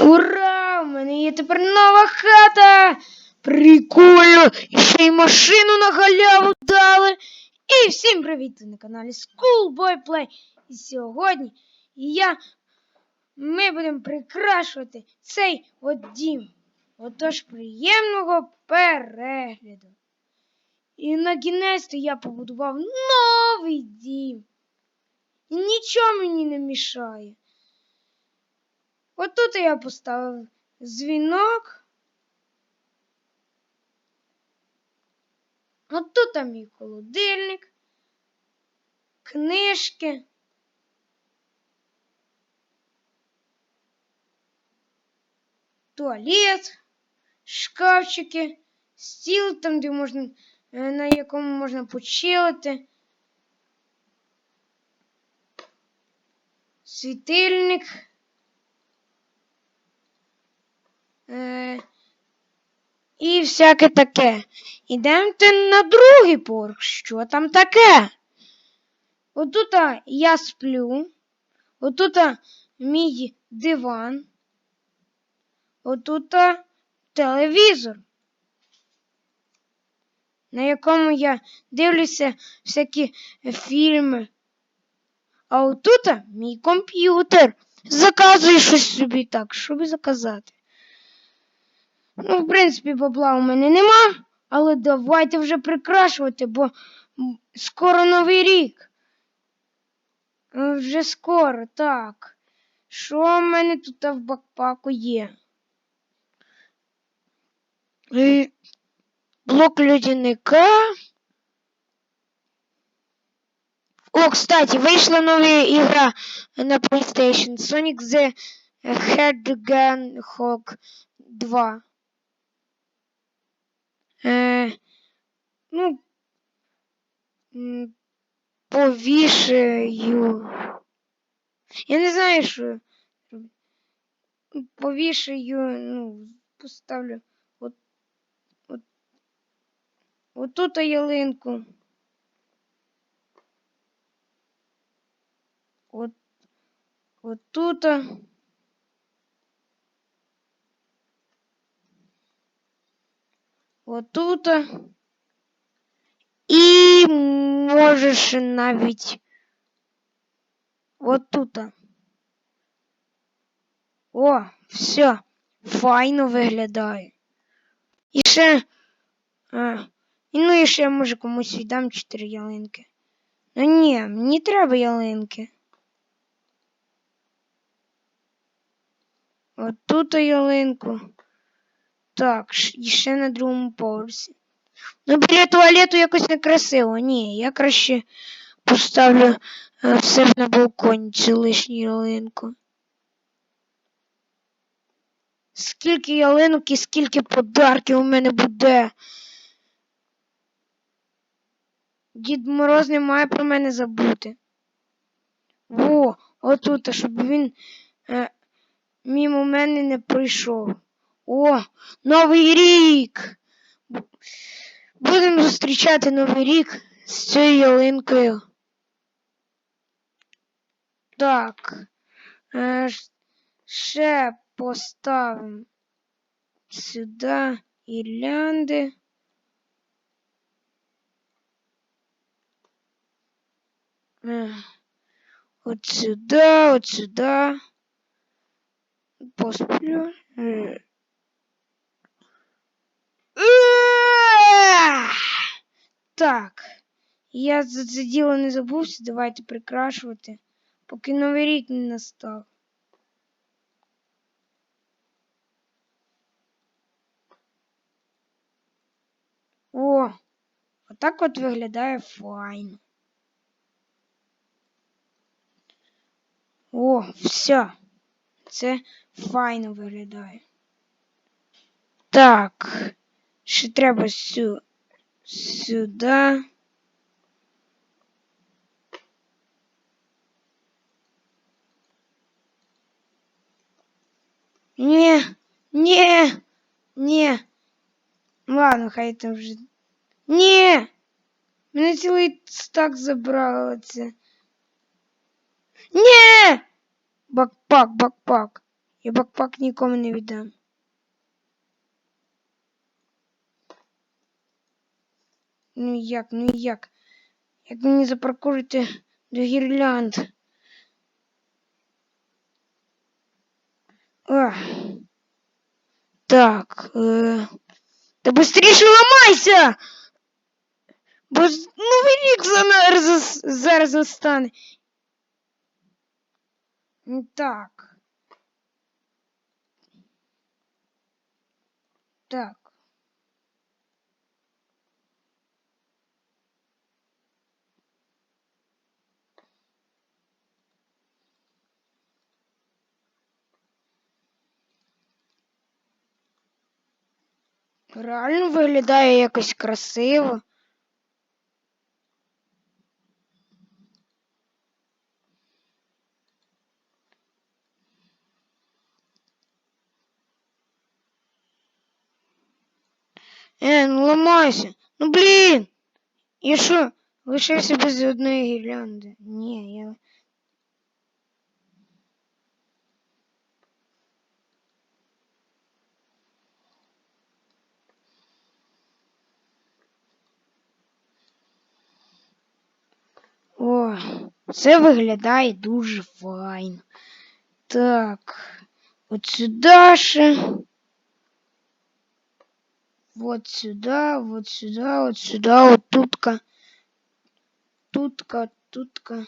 Ура! У мене є тепер нова хата! Прикольно! І ще й машину на халяву дали. І всім привіт! Ви на каналі Schoolboy Play. І сьогодні я, ми будемо прикрашувати цей от дім. Отож, приємного перегляду. І на кінець-то я побудував новий дім. І нічого мені не мішає. Отут я поставив дзвінок. Отут там мій холодильник, книжки. Туалет, шкафчики, стіл там, де можна, е, на якому можна почилити. Світильник. Е, і всяке таке. Ідемте на другий поверх. Що там таке? Отут я сплю. Отут мій диван. Отут телевізор, на якому я дивлюся всякі фільми. А отут мій комп'ютер. Заказую щось собі так, щоб заказати. Ну, в принципі, бабла у мене нема, але давайте вже прикрашувати, бо скоро новий рік. Е, Вже скоро, так. Що в мене тут в бакпаку є? Е, Блок людяника. О, кстати, вийшла нова ігра на PlayStation Sonic the Hedgehog 2. Е, ну, повішаю. Я не знаю, що. Повішаю, ну, поставлю от, от, отут ялинку. От, от Отут. І можеш навіть отут. О, все, файно виглядає. І ще. А, і ну і ще може комусь віддам чотири ялинки. Ну ні, мені треба ялинки. Отут ялинку. Так, ще на другому поверсі. Ну, біля туалету якось некрасиво. Ні, я краще поставлю е, в себе на балконі цю лишню ялинку. Скільки ялинок і скільки подарків у мене буде. Дід Мороз не має про мене забути. Во, отут, щоб він е, мимо мене не прийшов. О, Новий рік! Будемо зустрічати Новий рік з цією ялинкою. Так. Ще поставимо сюди ірлянди. Е, От сюди, от сюди. Посплю. Так. Я за це діло не забувся. Давайте прикрашувати, поки новий рік не настав. О, отак от виглядає файно. О, все. Це файно виглядає. Так. Ще треба сю... сюди. Ні, ні, ні. Ладно, хай там вже. Ні! Мене цілий стак забрало це. Ні! Бакпак, бакпак. Я бакпак нікому не віддам. Ну як, ну як? Як мені запаркурити до гірлянд? А. Так. Е... Та быстріше ламайся! Бо новий рік зараз, зараз настане. Так. Так. Реально виглядає якось красиво. Е, ну ламайся. Ну блін. Я що, лишився без одної гірлянди? Ні, я. О, це виглядає дуже файно. Так, от сюди ще. Вот сюда, вот сюда, вот сюда, вот тутка. Тутка, тутка.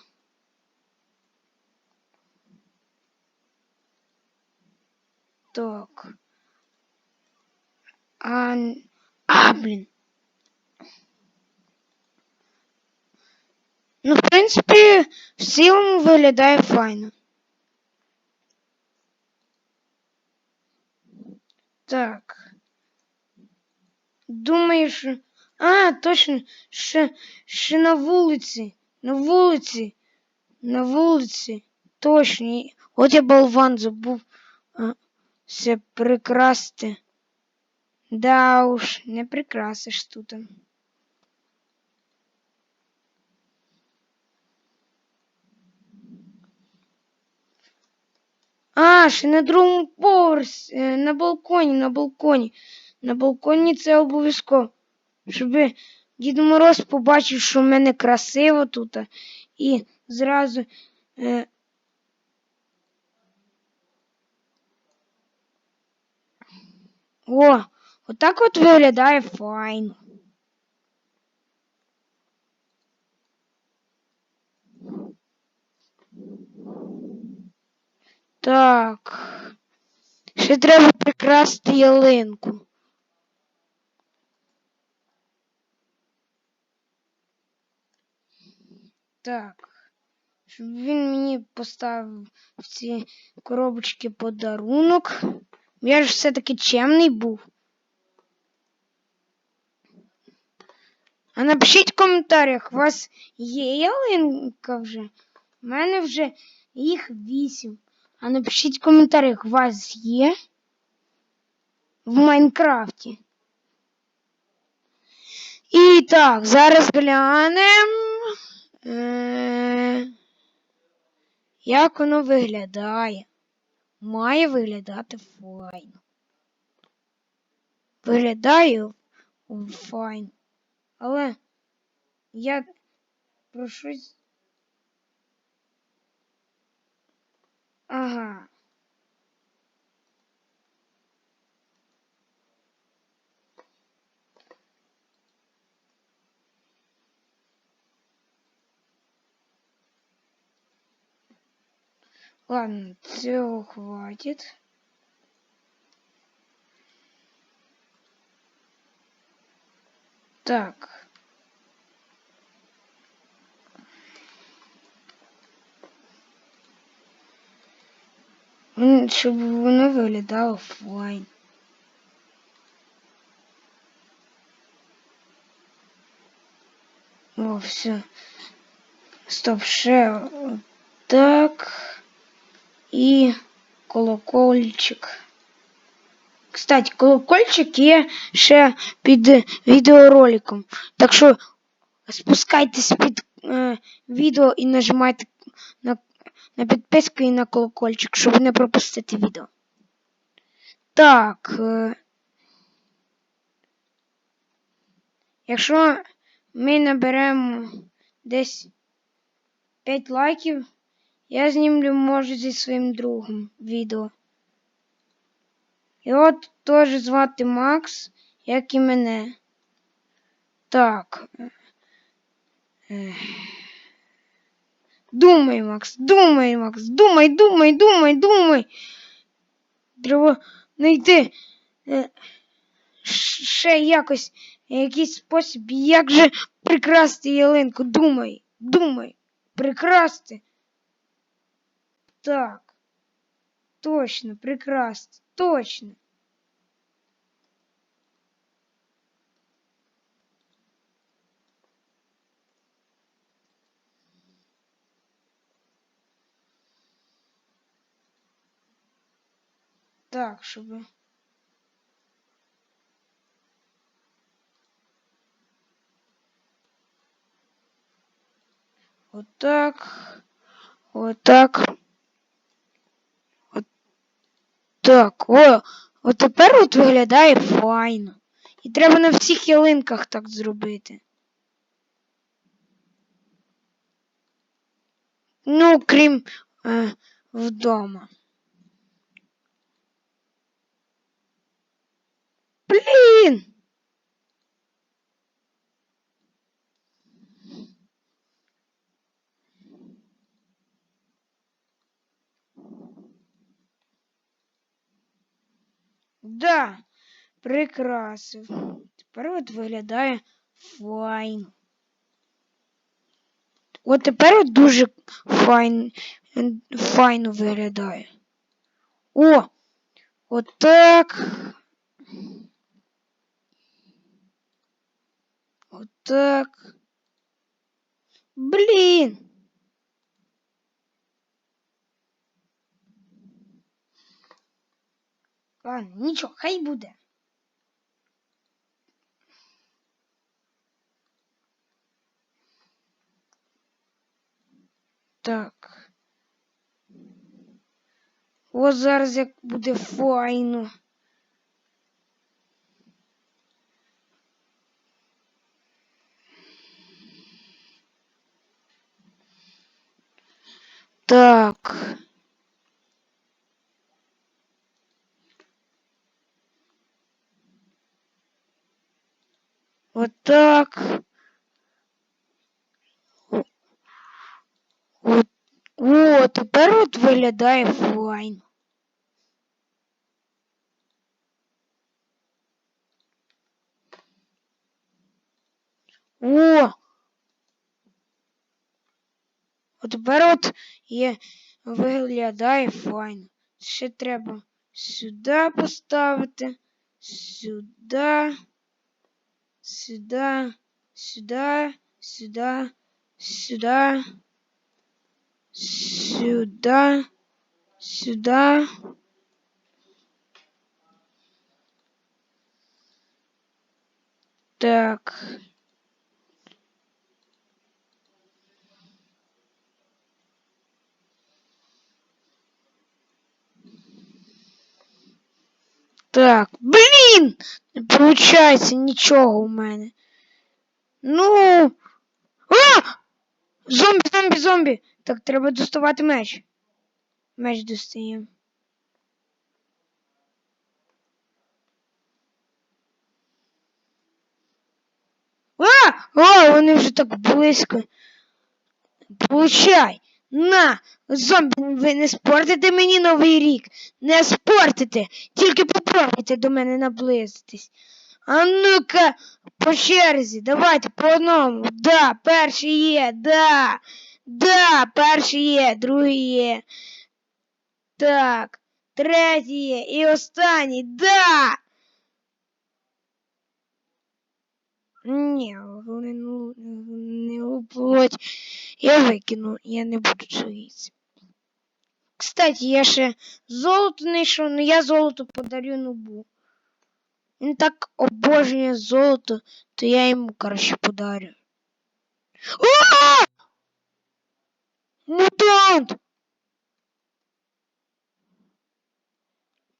Так. А, а, блін. Ну, в принципі, в цілому виглядає файно. Так. Думаю, що... А, точно, ще, ще на вулиці. На вулиці. На вулиці. Точно. От я болван забув а, все прикрасти. Да уж, не прикрасиш тут. А, ще на другому поверсі, е, на балконі, на балконі. На балконі це обов'язково. Щоб Дід Мороз побачив, що в мене красиво тут. І зразу. Е, О, отак от виглядає файно. Так. Ще треба прикрасти ялинку. Так. Щоб він мені поставив в ці коробочки подарунок. Я ж все-таки чемний був. А напишіть в коментарях, у вас є ялинка вже? У мене вже їх вісім. А напишіть в коментарях, у вас є в Майнкрафті. І так, зараз глянемо, е, як воно виглядає. Має виглядати файно. Виглядає файно. Але я про щось. Ладно, цього хватит. Так. М, Щоб воно виглядало файн. О, все. Стоп, ще так. І колокольчик. Кстати, колокольчик є ще під відеороликом. Так що спускайтесь під е, відео і нажимайте на, на підписку і на колокольчик, щоб не пропустити відео. Так. е, Якщо ми наберемо десь 5 лайків, я знімлю, може, зі своїм другом відео. Його теж звати Макс, як і мене. Так. Думай, Макс, думай, Макс, думай, думай, думай, думай. Треба знайти е, ще якось якийсь спосіб, як же прикрасти ялинку. Думай, думай, прикрасти. Так. Точно, прикрасти, точно. Так, щоб. Отак. Отак. От так. О, от тепер от виглядає файно. І треба на всіх ялинках так зробити. Ну, крім е, вдома. Блін! Да, прикрасив. Тепер от виглядає файн. От тепер от дуже файн, файно виглядає. О! Отак. Отак. Блін. Ладно, нічого, хай буде. Так. Ось зараз як буде файно. Так. Вот так. О, тепер от виглядає файн. О! От тепер от є, виглядає файно. Ще треба сюди поставити, сюди, сюди, сюди, сюди, сюди, сюди, сюди. Так. Так, блін! Не получається нічого у мене. Ну. А! Зомбі, зомбі, зомбі! Так, треба доставати меч. Меч достаємо. А! О, вони вже так близько. Получай! На! Зомбі, ви не спортите мені новий рік. Не спортите! Тільки попробуйте до мене наблизитись. А ну-ка, по черзі, давайте по одному. Да, перший є, да. Да, перший є, другий є. Так, третій є і останній, да. Ні, вони ну, не уплоть. Я викину, я не буду цуїтися. Кстати, я ще золото знайшов, але я золото подарю нубу. Він так обожнює золото, то я йому, коротше, подарю. А! Мутант!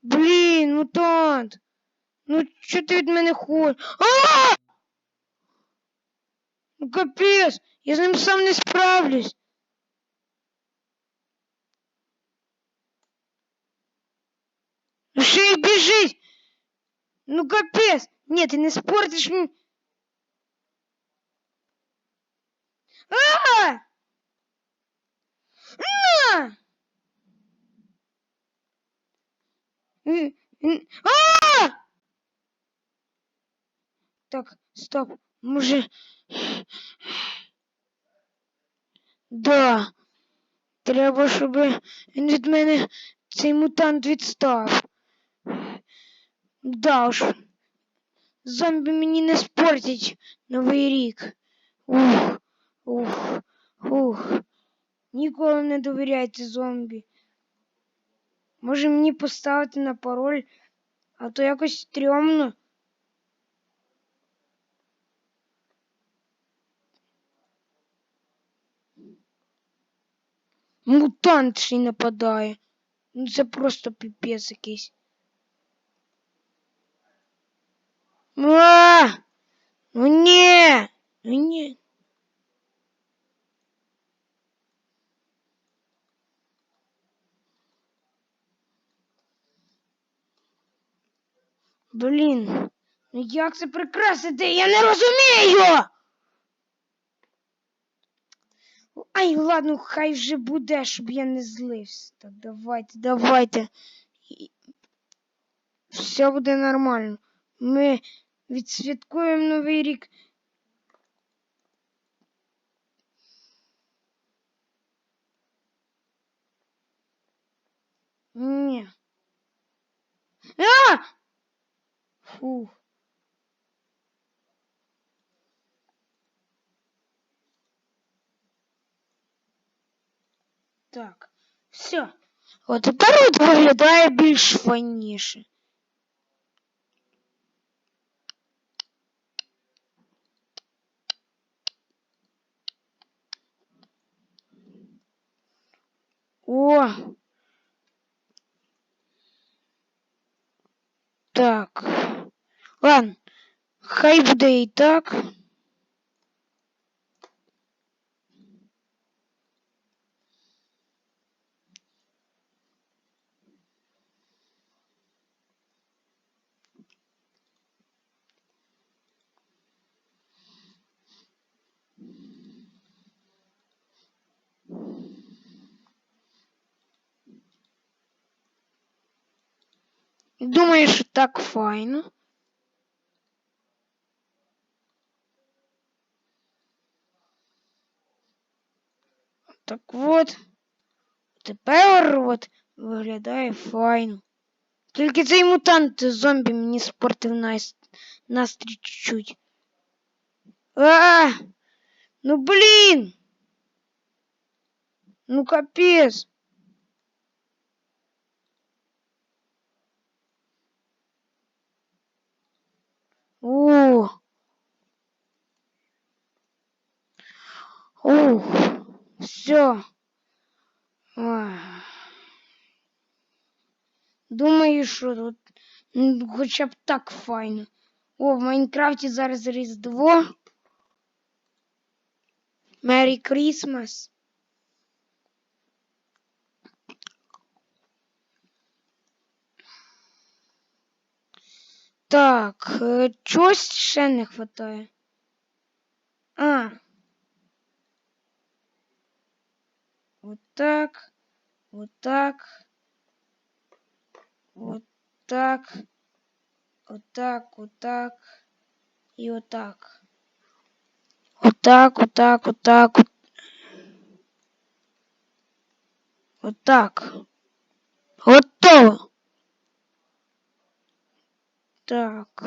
Блін, блін, мутант. Ну, що ти від мене хочеш? А! Ну капець, я з ним сам не справлюсь. Ну ще й біжить. Ну капець. Ні, ти не спортиш мені. А! На! М, м, А! Так, стоп. Може. Да. Треба, щоб він від мене цей мутант відстав. Да уж. Зомбі мені не спортять новий рік. Ух, ух, ух. Ніколи не довіряйте зомбі. Може мені поставити на пароль, а то якось стрьомно. Мутант ще й нападає. Ну це просто піпець якийсь. А! Ну ні! Ну ні. Блін, ну як це прикрасити? Я не розумію. Ай, ладно, хай вже буде, щоб я не злився. Так, давайте, давайте. І- Все буде нормально. Ми відсвяткуємо Новий рік. Ні. А! Фух. Так, все. От тепер от виглядає більш файніше. О! Так. Ладно, хай буде і так. Думаю, що так файно. Так от. Тепер от виглядає файно. Тільки цей мутант зомбі мені спортив нас... настрій чуть-чуть. А! Ну блін! Ну капець! О! Ух, все. Думаю, що тут ну, хоча б так файно. О, в Майнкрафті зараз Різдво. Merry Christmas. Так, е, чогось ще не хватає. А. Вот так. Вот так. Вот так. Вот так, вот так. И вот Так.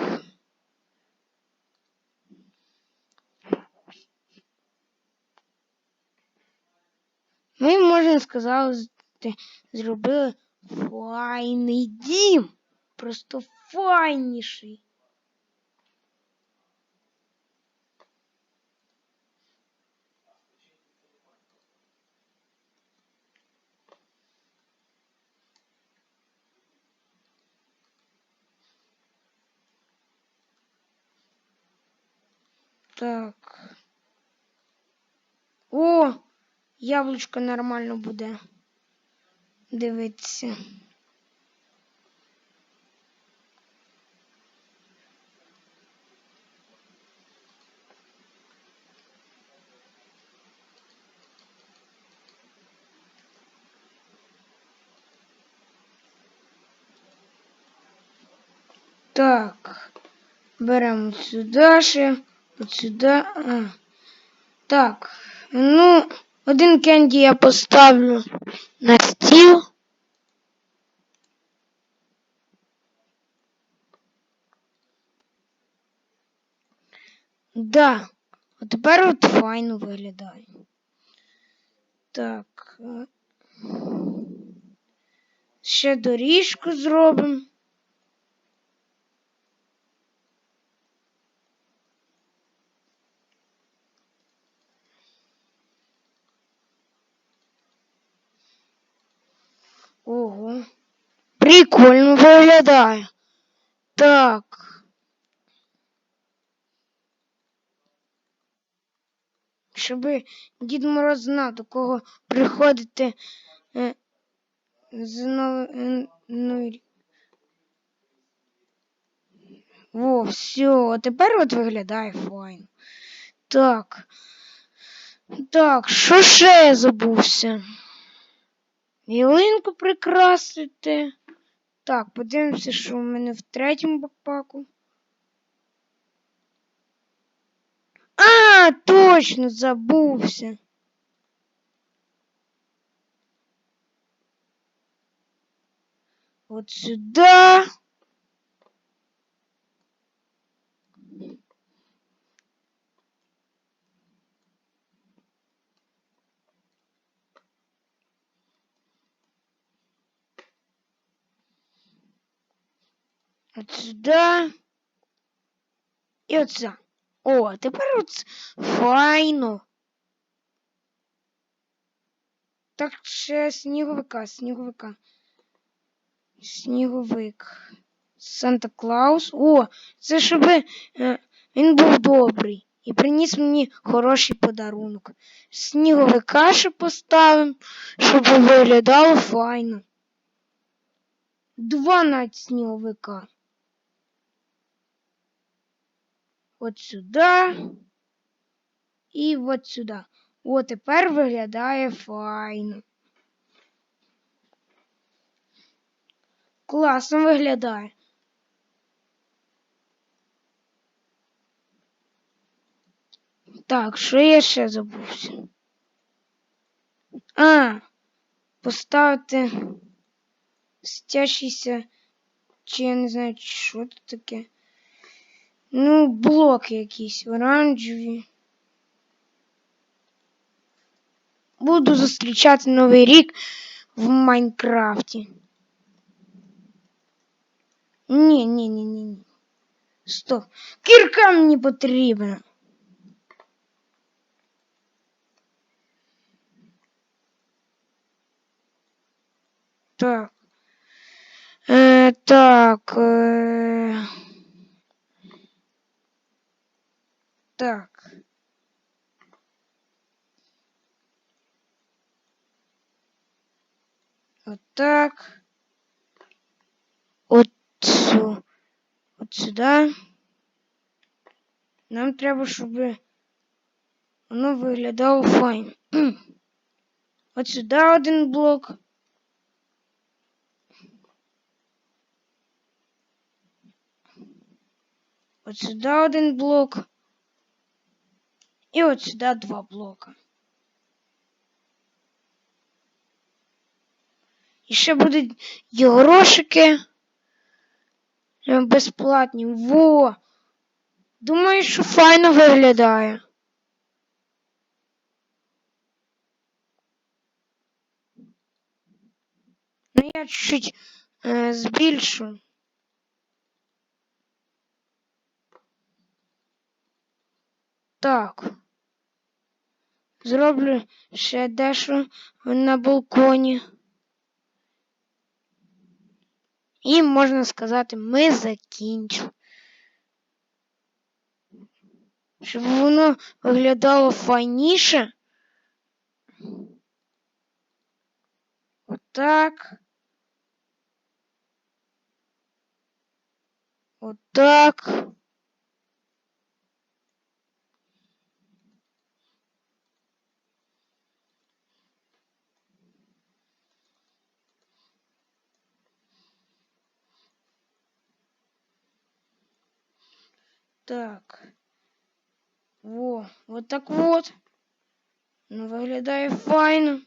Ми, можна сказати, зробили файний дім. Просто файніший. Так. О! Яблучко нормально буде. Дивитися. Так. Беремо сюди ще, от сюди. А. Так. Ну, один кенді я поставлю на стіл. Да. А тепер от файно виглядає. Так. е, Ще доріжку зробимо. Ого. Прикольно виглядає. Так. Щоб Дід Мороз знав, до кого приходити е, з новий, новий рік. О, все, тепер от виглядає файно. Так. Так, що ще я забувся? Ялинку прикрасити. Так, подивимося, що у мене в третьому бакпаку. А, точно, забувся. От сюда. От сюда. І оце. О, тепер от файно. Так, ще сніговика, сніговика. Сніговик. Санта Клаус. О, це щоб він був добрий і приніс мені хороший подарунок. Сніговика ще поставимо, щоб виглядало файно. Два навіть сніговика. От сюди. І от сюди. О, тепер виглядає файно. Класно виглядає. Так, що я ще забувся? А, поставити стящийся, чи я не знаю, що це таке. Ну, блоки якісь оранжеві. Буду зустрічати Новий рік в Майнкрафті. Ні, ні, ні, ні, ні. Стоп. Кірка мені потрібна. Так. Е, так. Е... Так. Отак. От, сю- от сюди. Нам треба, щоб воно виглядало файно. От сюди один блок. От сюди один блок. І от сюди два блока. І ще будуть і грошики е, безплатні. Во! Думаю, що файно виглядає. Ну, я чуть е, збільшу. Так. Зроблю ще дещо на балконі. І можна сказати, ми закінчили. щоб воно виглядало файніше. Отак. Отак. Так. Во, вот так вот. Ну, виглядає файно.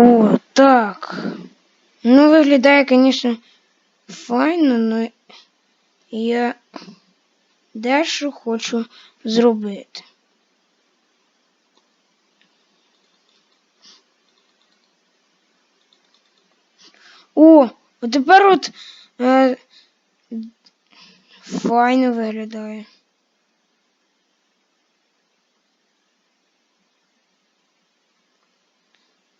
О, так. Ну, виглядає, звісно, файно, але я дещо хочу зробити. О, от тепер от е, файно виглядає.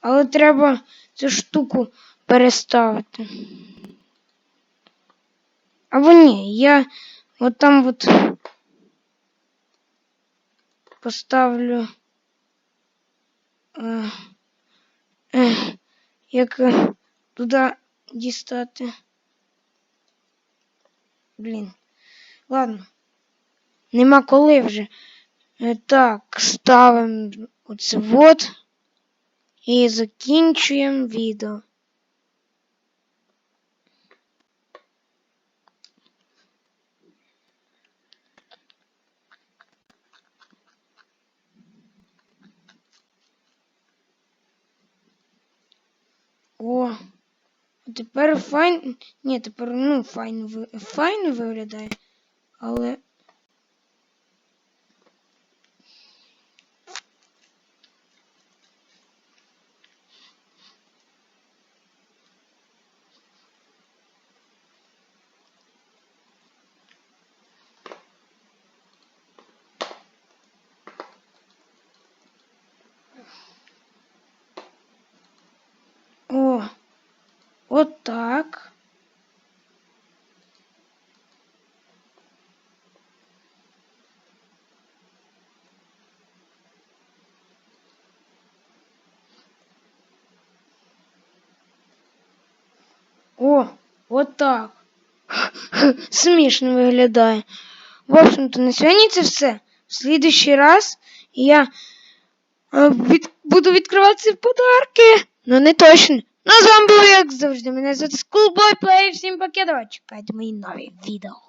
Але треба цю штуку переставити. Або ні, я от там от поставлю. Е, е, як туди дістати. Блін. Ладно. Нема коли вже. Е, Так, ставимо оце вот. І закінчуємо відео. О, тепер файн. Ні, тепер ну файно ви- файно виглядає, але. О, от так. О, от так. Смішно виглядає. В общем-то, на сьогодні це все. В слідущий раз я е, від... буду відкривати подарки. Ну не точно. Ну, з вами був, як завжди, мене звати Schoolboy Play. Всім пока, давай чекайте мої нові відео.